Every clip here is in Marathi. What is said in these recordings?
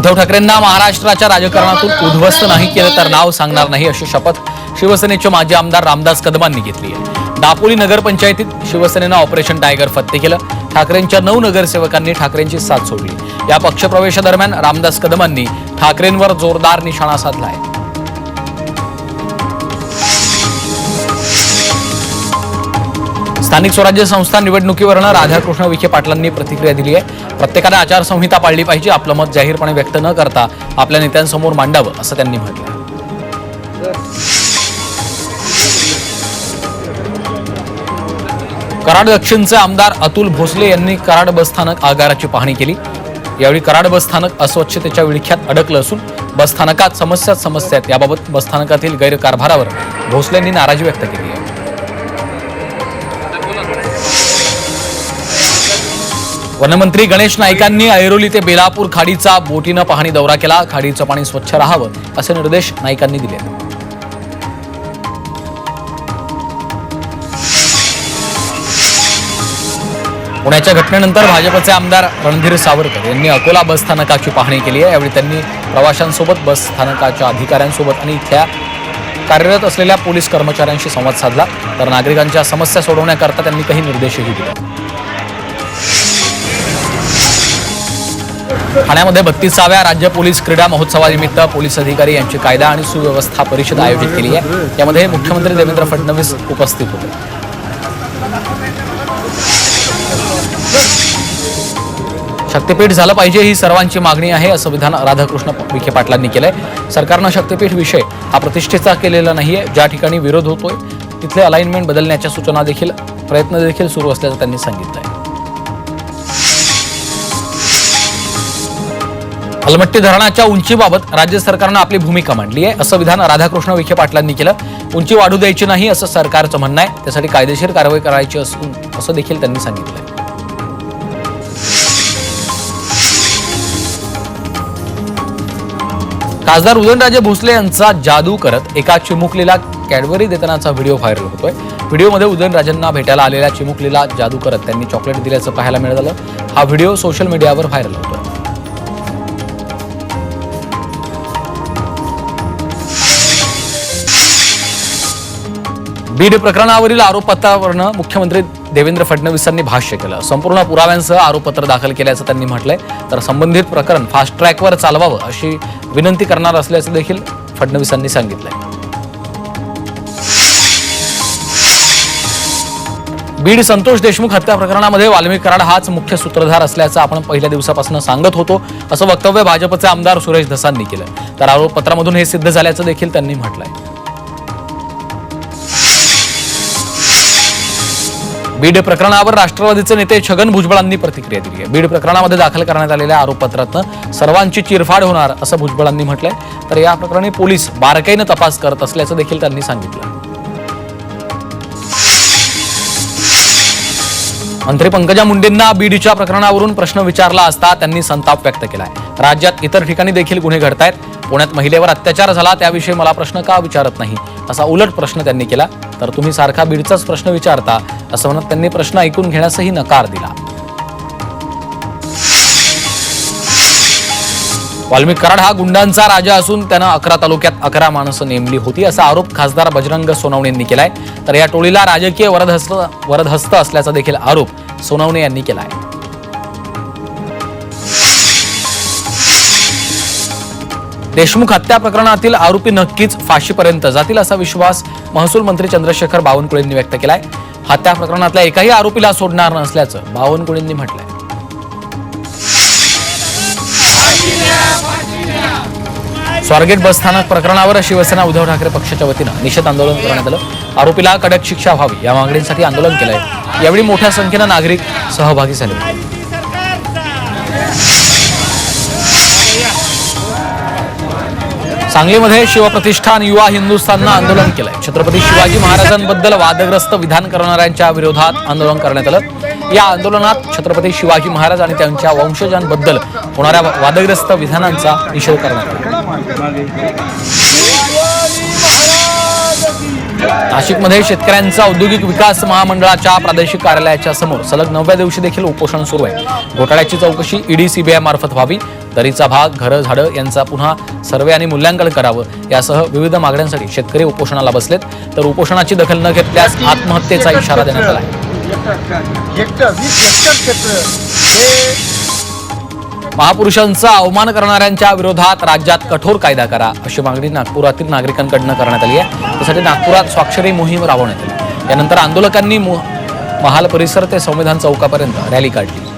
उद्धव ठाकरेंना महाराष्ट्राच्या राजकारणातून उद्ध्वस्त नाही केलं तर नाव सांगणार नाही अशी शपथ शिवसेनेचे माजी आमदार रामदास कदमांनी घेतली आहे. दापोली नगरपंचायतीत शिवसेनेनं ऑपरेशन टायगर फत्ते केलं. ठाकरेंच्या नऊ नगरसेवकांनी ठाकरेंची साथ सोडली. या पक्षप्रवेशादरम्यान रामदास कदमांनी ठाकरेंवर जोरदार निशाणा साधला आहे स्थानिक स्वराज्य संस्था निवडणुकीवरनं राधाकृष्ण विखे पाटलांनी प्रतिक्रिया दिली आहे. प्रत्येकाने आचारसंहिता पाळली पाहिजे आपलं मत जाहीरपणे व्यक्त न करता आपल्या नेत्यांसमोर मांडावं असं त्यांनी म्हटलं कराड दक्षिणचे आमदार अतुल भोसले यांनी कराड बसस्थानक आगाराची पाहणी केली. यावेळी कराड बसस्थानक अस्वच्छतेच्या विळख्यात अडकलं असून बसस्थानकात समस्याच समस्या आहेत. याबाबत बसस्थानकातील गैरकारभारावर भोसलेंनी नाराजी व्यक्त केली आहे. वनमंत्री गणेश नाईकांनी ऐरोली ते बेलापूर खाडीचा बोटीनं पाहणी दौरा केला. खाडीचं पाणी स्वच्छ राहावं असे निर्देश नाईकांनी दिले. पुण्याच्या घटनेनंतर भाजपचे आमदार रणधीर सावरकर यांनी अकोला बस स्थानकाची पाहणी केली आहे. यावेळी त्यांनी प्रवाशांसोबत बस स्थानकाच्या अधिकाऱ्यांसोबत आणि इथल्या कार्यरत असलेल्या पोलीस कर्मचाऱ्यांशी संवाद साधला. तर नागरिकांच्या समस्या सोडवण्याकरता त्यांनी काही निर्देशही दिले. ठाण्यामध्ये बत्तीसाव्या राज्य पोलीस क्रीडा महोत्सवानिमित्त पोलीस अधिकारी यांची कायदा आणि सुव्यवस्था परिषद आयोजित केली आहे. यामध्ये मुख्यमंत्री देवेंद्र फडणवीस उपस्थित होते. शक्तीपीठ झालं पाहिजे ही सर्वांची मागणी आहे असं विधान राधाकृष्ण विखे पाटलांनी केलंय. सरकारनं शक्तीपीठ विषय हा प्रतिष्ठेचा केलेला नाहीये. ज्या ठिकाणी विरोध होतोय तिथले अलाइनमेंट बदलण्याच्या सूचना देखील प्रयत्न देखील सुरू असल्याचं त्यांनी सांगितलंय. अलमट्टी धरणाच्या उंचीबाबत राज्य सरकारनं आपली भूमिका मांडली आहे. असं विधान राधाकृष्ण विखे पाटलांनी केलं. उंची वाढू द्यायची नाही असं सरकारचं म्हणणं आहे. त्यासाठी कायदेशीर कारवाई करायची असून असं देखील त्यांनी सांगितलंय. खासदार उदयनराजे भोसले यांचा जादू करत एका चिमुकलीला कॅडबरी देतानाचा व्हिडिओ व्हायरल होतोय. व्हिडिओमध्ये उदयनराजेंना भेटायला आलेल्या चिमुकलीला जादू करत त्यांनी चॉकलेट दिल्याचं पाहायला मिळालं. हा व्हिडिओ सोशल मीडियावर व्हायरल होतोय. बीड प्रकरणावरील आरोपपत्रावरनं मुख्यमंत्री देवेंद्र फडणवीसांनी भाष्य केलं. संपूर्ण पुराव्यांसह आरोपपत्र दाखल केल्याचं त्यांनी म्हटलंय. तर संबंधित प्रकरण फास्ट ट्रॅकवर चालवावं अशी विनंती करणार असल्याचं देखील फडणवीसांनी सांगितलंय. बीड संतोष देशमुख हत्या प्रकरणामध्ये वाल्मिक कराड हाच मुख्य सूत्रधार असल्याचं आपण पहिल्या दिवसापासून सांगत होतो. असं वक्तव्य भाजपचे आमदार सुरेश धसांनी केलं. तर आरोपपत्रामधून हे सिद्ध झाल्याचं देखील त्यांनी म्हटलंय. बीड प्रकरणावर राष्ट्रवादीचे नेते छगन भुजबळांनी प्रतिक्रिया दिली आहे. बीड प्रकरणामध्ये दाखल करण्यात आलेल्या आरोपपत्रातनं सर्वांची चिरफाड होणार असं भुजबळांनी म्हटलंय. तर या प्रकरणी पोलीस बारकाईनं तपास करत असल्याचं देखील त्यांनी सांगितलं. मंत्री पंकजा मुंडेंना बीडच्या प्रकरणावरून प्रश्न विचारला असता त्यांनी संताप व्यक्त केलाय. राज्यात इतर ठिकाणी देखील गुन्हे घडतायत. पुण्यात महिलेवर अत्याचार झाला त्याविषयी मला प्रश्न का विचारत नाही? असा उलट प्रश्न त्यांनी केला. तर तुम्ही सारखा बीडचाच प्रश्न विचारता असं म्हणत त्यांनी प्रश्न ऐकून घेण्यासही नकार दिला. वाल्मिक कराड हा गुंडांचा राजा असून त्यानं अकरा तालुक्यात अकरा माणसं नेमली होती असा आरोप खासदार बजरंग सोनवणे यांनी केलाय. तर या टोळीला राजकीय वरदहस्त वरदहस्त असल्याचा देखील आरोप सोनवणे यांनी केला आहे देशमुख हत्या प्रकरणातील आरोपी नक्कीच फाशीपर्यंत जातील असा विश्वास महसूल मंत्री चंद्रशेखर बावनकुळेंनी व्यक्त केलाय. हत्या प्रकरणातल्या एकाही आरोपीला सोडणार नसल्याचं बावनकुळेंनी म्हटलंय. स्वारगेट बस स्थानक प्रकरणावर शिवसेना उद्धव ठाकरे पक्षाच्या वतीनं निषेध आंदोलन करण्यात आलं. आरोपीला कडक शिक्षा व्हावी या मागणीसाठी आंदोलन केलंय. यावेळी मोठ्या संख्येनं नागरिक सहभागी झाले. सांगलीमध्ये शिवप्रतिष्ठान युवा हिंदुस्थाननं आंदोलन केलंय. छत्रपती शिवाजी महाराजांबद्दल वादग्रस्त विधान करणाऱ्यांच्या विरोधात आंदोलन करण्यात आलं. या आंदोलनात छत्रपती शिवाजी महाराज आणि त्यांच्या वंशजांबद्दल होणाऱ्या वादग्रस्त विधानांचा निषेध करण्यात आला. नाशिकमध्ये शेतकऱ्यांचा औद्योगिक विकास महामंडळाच्या प्रादेशिक कार्यालयाच्या समोर सलग नवव्या दिवशी देखील उपोषण सुरू आहे. घोटाळ्याची चौकशी ईडी सीबीआय मार्फत व्हावी. दरीचा भाग घरं झाडं यांचा पुन्हा सर्वे आणि मूल्यांकन करावं यासह विविध मागण्यांसाठी शेतकरी उपोषणाला बसलेत. तर उपोषणाची दखल न घेतल्यास आत्महत्येचा इशारा देण्यात आला महापुरुषांचा अवमान करणाऱ्यांच्या विरोधात राज्यात कठोर कायदा करा अशी मागणी नागपुरातील नागरिकांकडनं करण्यात आली आहे. त्यासाठी नागपुरात स्वाक्षरी मोहीम राबवण्यात आली. यानंतर आंदोलकांनी महाल परिसर ते संविधान चौकापर्यंत रॅली काढली.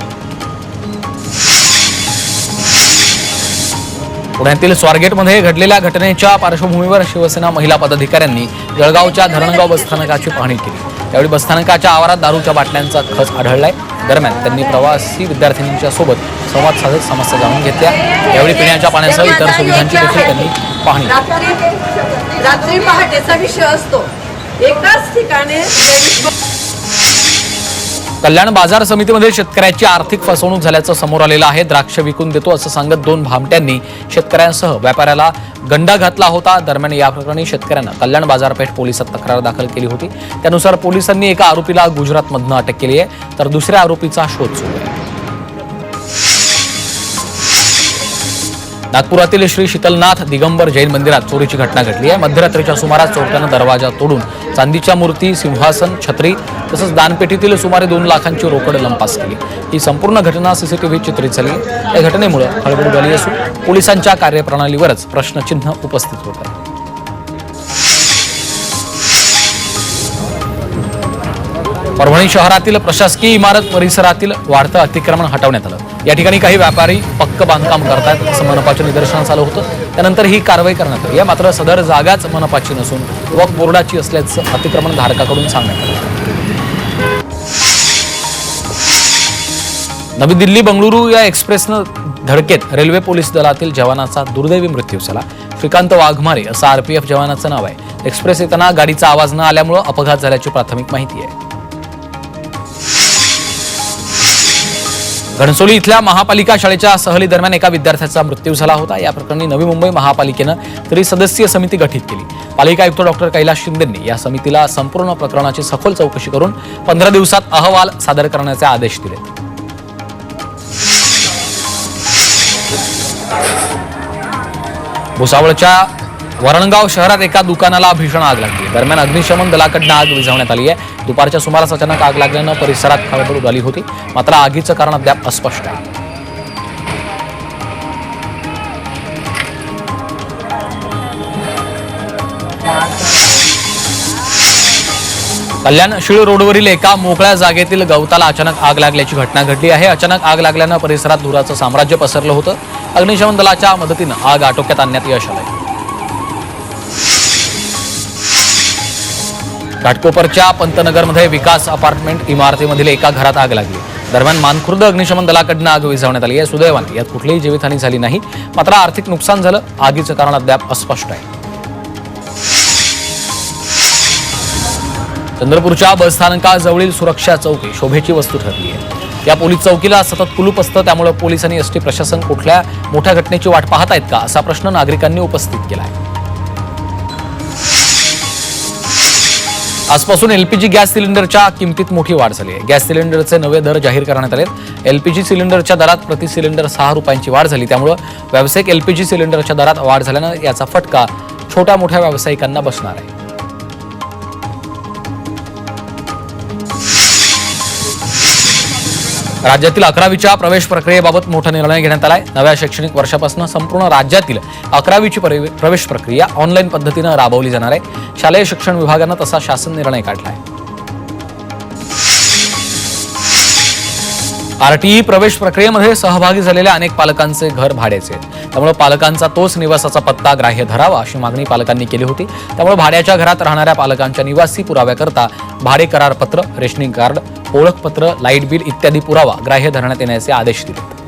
पुण्यातील स्वारगेटमध्ये घडलेल्या घटनेच्या पार्श्वभूमीवर शिवसेना महिला पदाधिकाऱ्यांनी जळगावच्या धरणगाव बसस्थानकाची पाहणी केली. त्यावेळी बसस्थानकाच्या आवारात दारूच्या बाटल्यांचा खच आढळलाय. दरम्यान त्यांनी प्रवासी विद्यार्थिनींच्या सोबत संवाद साधत समस्या जाणून घेतल्या. यावेळी पिण्याच्या पाण्यासह इतर सुविधांची देखील त्यांनी पाहणी रात्री पहाटेचा विषय असतो. एकाच ठिकाणी कल्याण बाजार समितीमध्ये शेतकऱ्याची आर्थिक फसवणूक झाल्याचं समोर आलेलं आहे. द्राक्ष विकून देतो असं सांगत दोन भामट्यांनी शेतकऱ्यांसह व्यापाऱ्याला गंडा घातला होता. दरम्यान या प्रकरणी शेतकऱ्यांना कल्याण बाजारपेठ पोलिसात तक्रार दाखल केली होती. त्यानुसार पोलिसांनी एका आरोपीला गुजरातमधनं अटक केली आहे. तर दुसऱ्या आरोपीचा शोध सुरू आहे. नागपुरातील श्री शीतलनाथ दिगंबर जैन मंदिरात चोरीची घटना घडली आहे. मध्यरात्रीच्या सुमारास चोरट्यानं दरवाजा तोडून चांदीच्या मूर्ती सिंहासन छत्री तसंच दानपेटीतील सुमारे दोन लाखांची रोकड लंपास केली. ही संपूर्ण घटना सीसीटीव्ही चित्रित झाली. या घटनेमुळे हळबळ झाली असून पोलिसांच्या कार्यप्रणालीवरच प्रश्नचिन्ह उपस्थित होत आहे. परभणी शहरातील प्रशासकीय इमारत परिसरातील वाढतं अतिक्रमण हटवण्यात आलं. या ठिकाणी काही व्यापारी हक्क बांधकाम करतायत असं मनपाच्या निदर्शनास आलं होतं. त्यानंतर ही कारवाई करण्यात आली. या मात्र सदर जागाच मनपाची नसून वक बोर्डाची असल्याचं अतिक्रमण धारकाकडून सांगण्यात आलं. नवी दिल्ली बंगळुरू या एक्सप्रेसनं धडकेत रेल्वे पोलीस दलातील जवानाचा दुर्दैवी मृत्यू झाला. श्रीकांत वाघमारे असं आरपीएफ जवानाचं नाव आहे. एक्सप्रेस येताना गाडीचा आवाज न आल्यामुळं अपघात झाल्याची प्राथमिक माहिती आहे. घणसोली इथल्या महापालिका शाळेच्या सहली दरम्यान एका विद्यार्थ्याचा मृत्यू झाला होता. या प्रकरणी नवी मुंबई महापालिकेनं त्रिसदस्यीय समिती गठीत केली. पालिका आयुक्त डॉक्टर कैलास शिंदेंनी या समितीला संपूर्ण प्रकरणाची सखोल चौकशी करून पंधरा दिवसात अहवाल सादर करण्याचे आदेश दिले. भुसावळच्या वरणगाव शहरात एका दुकानाला भीषण आग लागली. दरम्यान अग्निशमन दलाकडनं आग विझवण्यात आली आहे. दुपारच्या सुमारास अचानक आग लागल्यानं परिसरात खळबळ उडाली होती. मात्र आगीचं कारण अद्याप अस्पष्ट आहे. कल्याण शिळ रोडवरील एका मोकळ्या जागेतील गवताला अचानक आग लागल्याची घटना घडली आहे. अचानक आग लागल्यानं परिसरात धुराचं साम्राज्य पसरलं होतं. अग्निशमन दलाच्या मदतीनं आग आटोक्यात आणण्यात यश आलंय. घाटकोपरच्या पंतनगरमध्ये विकास अपार्टमेंट इमारतीमधील एका घरात आग लागली. दरम्यान मानखुर्द अग्निशमन दलाकडनं आग विझवण्यात आली. आहे सुदैवाने यात कुठलीही जीवितहानी झाली नाही. मात्र आर्थिक नुकसान झालं. आगीचं कारण अद्याप अस्पष्ट आहे. चंद्रपूरच्या बसस्थानकाजवळील सुरक्षा चौकी शोभेची वस्तू ठरली आहे. या पोलीस चौकीला सतत कुलूप असतं. त्यामुळे पोलिसांनी एसटी प्रशासन कुठल्या मोठ्या घटनेची वाट पाहत आहेत का असा प्रश्न नागरिकांनी उपस्थित केला आहे आजपासून एलपीजी गॅस सिलेंडरच्या किमतीत मोठी वाढ झाली आहे. गॅस सिलेंडरचे नवे दर जाहीर करण्यात आले एलपीजी सिलेंडरच्या दरात प्रति सिलेंडर सहा रुपयांची वाढ झाली. त्यामुळं व्यावसायिक एलपीजी सिलेंडरच्या दरात वाढ झाल्यानं याचा फटका छोट्या मोठ्या व्यावसायिकांना बसणार आहे. राज्यातील अकरावीच्या प्रवेश प्रक्रियेबाबत मोठा निर्णय घेण्यात आलाय. नव्या शैक्षणिक वर्षापासून संपूर्ण राज्यातील अकरावीची प्रवेश प्रक्रिया ऑनलाईन पद्धतीनं राबवली जाणार आहे. शालेय शिक्षण विभागानं तसा शासन निर्णय काढलाय. आरटीई प्रवेश प्रक्रियेमध्ये सहभागी झालेल्या अनेक पालकांचे घर भाड्याचे. त्यामुळे पालकांचा तोच निवासाचा पत्ता ग्राह्य धरावा अशी मागणी पालकांनी केली होती. त्यामुळे भाड्याच्या घरात राहणाऱ्या पालकांच्या निवासी पुराव्याकरता भाडे करारपत्र रेशनिंग कार्ड ओळखपत्र लाइट बिल इत्यादी पुरावा ग्राह्य धरण्यात येण्याचे आदेश दिले.